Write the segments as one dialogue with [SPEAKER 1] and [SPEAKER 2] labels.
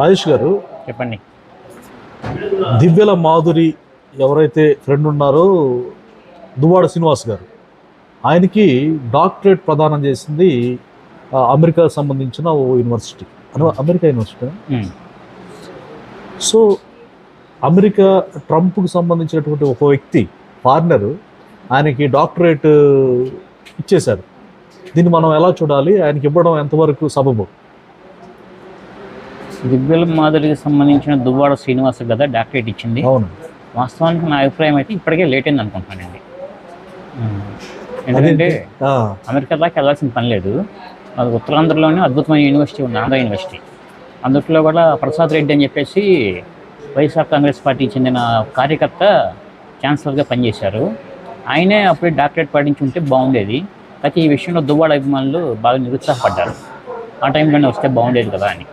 [SPEAKER 1] రాజేష్ గారు
[SPEAKER 2] చెప్పండి.
[SPEAKER 1] దివ్యల మాధురి ఎవరైతే ఫ్రెండ్ ఉన్నారో దువ్వాడ శ్రీనివాస్ గారు. ఆయనకి డాక్టరేట్ ప్రదానం చేసింది అమెరికాకు సంబంధించిన ఓ university. America university so America ట్రంప్కు సంబంధించినటువంటి ఒక వ్యక్తి ఫారినర్ ఆయనకి డాక్టరేట్ ఇచ్చేశారు. దీన్ని మనం ఎలా చూడాలి? ఆయనకి ఇవ్వడం ఎంతవరకు సబబు?
[SPEAKER 2] దివ్యల మాధురికి సంబంధించిన దువ్వాడ శ్రీనివాస్ కదా డాక్టరేట్ ఇచ్చింది.
[SPEAKER 1] అవును.
[SPEAKER 2] వాస్తవానికి నా అభిప్రాయం అయితే ఇప్పటికే లేట్ అయింది అనుకుంటున్నానండి. ఎందుకంటే అమెరికా దాకా వెళ్ళాల్సిన పని లేదు. అది ఉత్తరాంధ్రలోనే అద్భుతమైన యూనివర్సిటీ ఉంది ఆంధ్ర యూనివర్సిటీ. అందుట్లో కూడా ప్రసాద్ రెడ్డి అని చెప్పేసి వైఎస్ఆర్ కాంగ్రెస్ పార్టీకి చెందిన కార్యకర్త ఛాన్సలర్గా పనిచేశారు. ఆయనే అప్పుడే డాక్టరేట్ పాటించి ఉంటే బాగుండేది. అయితే ఈ విషయంలో దువ్వాడ అభిమానులు బాగా నిరుత్సాహపడ్డారు. ఆ టైంలోనే వస్తే బాగుండేది కదా అని.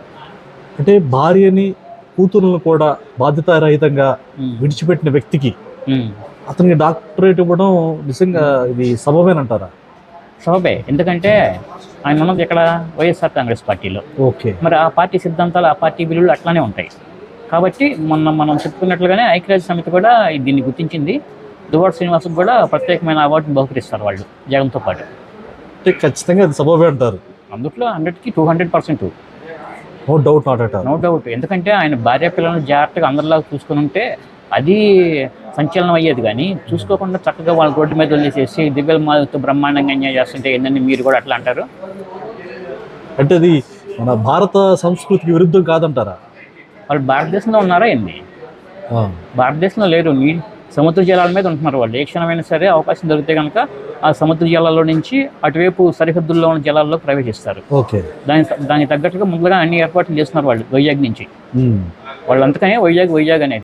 [SPEAKER 1] అంటే భార్యని కూతురులను కూడా బాధ్యతారహితంగా విడిచిపెట్టిన వ్యక్తికి. అతనికి డాక్టరేట్ ఇవ్వడం నిజంగా ఇది సబమేనంటారా
[SPEAKER 2] సబబే. ఎందుకంటే ఆయన ఉన్నది ఇక్కడ వైఎస్ఆర్ కాంగ్రెస్ పార్టీలో.
[SPEAKER 1] ఓకే.
[SPEAKER 2] మరి ఆ పార్టీ సిద్ధాంతాలు ఆ పార్టీ విలువలు అట్లానే ఉంటాయి. కాబట్టి మొన్న మనం చెప్పుకున్నట్లుగానే ఐక్యరాజ్య సమితి కూడా దీన్ని గుర్తించింది. దువాడ శ్రీనివాసుకు కూడా ప్రత్యేకమైన అవార్డును బహుకరిస్తారు వాళ్ళు జగన్తో పాటు.
[SPEAKER 1] ఖచ్చితంగా అది సబబే అంటారు.
[SPEAKER 2] అందుట్లో హండ్రెడ్కి two hundred percent.
[SPEAKER 1] No doubt not at
[SPEAKER 2] no doubt ఎందుకంటే ఆయన భార్య పిల్లలను జాగ్రత్తగా అందరిలాగా చూసుకుని ఉంటే అది సంచలనం అయ్యేది కానీ చూసుకోకుండా చక్కగా వాళ్ళ రోడ్డు మీద వదిలేసేసి దివ్యల మాదిరితో బ్రహ్మాండంగా ఎంజాయ్ చేస్తుంటే ఏంటంటే మీరు కూడా అట్లా అంటారు?
[SPEAKER 1] అంటే అది మన భారత సంస్కృతికి విరుద్ధం కాదంటారా?
[SPEAKER 2] వాళ్ళు భారతదేశంలో ఉన్నారా ఏంది? భారతదేశంలో లేరు. నీ సముద్ర జలాల మీద ఉంటున్నారు వాళ్ళు. ఏ క్షణమైనా సరే అవకాశం దొరికితే కనుక ఆ సముద్ర జలాల్లో నుంచి అటువైపు సరిహద్దుల్లో ఉన్న జలాల్లో ప్రవేశిస్తారు.
[SPEAKER 1] ఓకే.
[SPEAKER 2] దాని దానికి తగ్గట్టుగా ముందుగా అన్ని ఏర్పాట్లు చేస్తున్నారు వాళ్ళు వైజాగ్ నుంచి.
[SPEAKER 1] ఉమ్.
[SPEAKER 2] వాళ్ళు అంతకనే వైజాగ్ వైజాగ్ అనేది.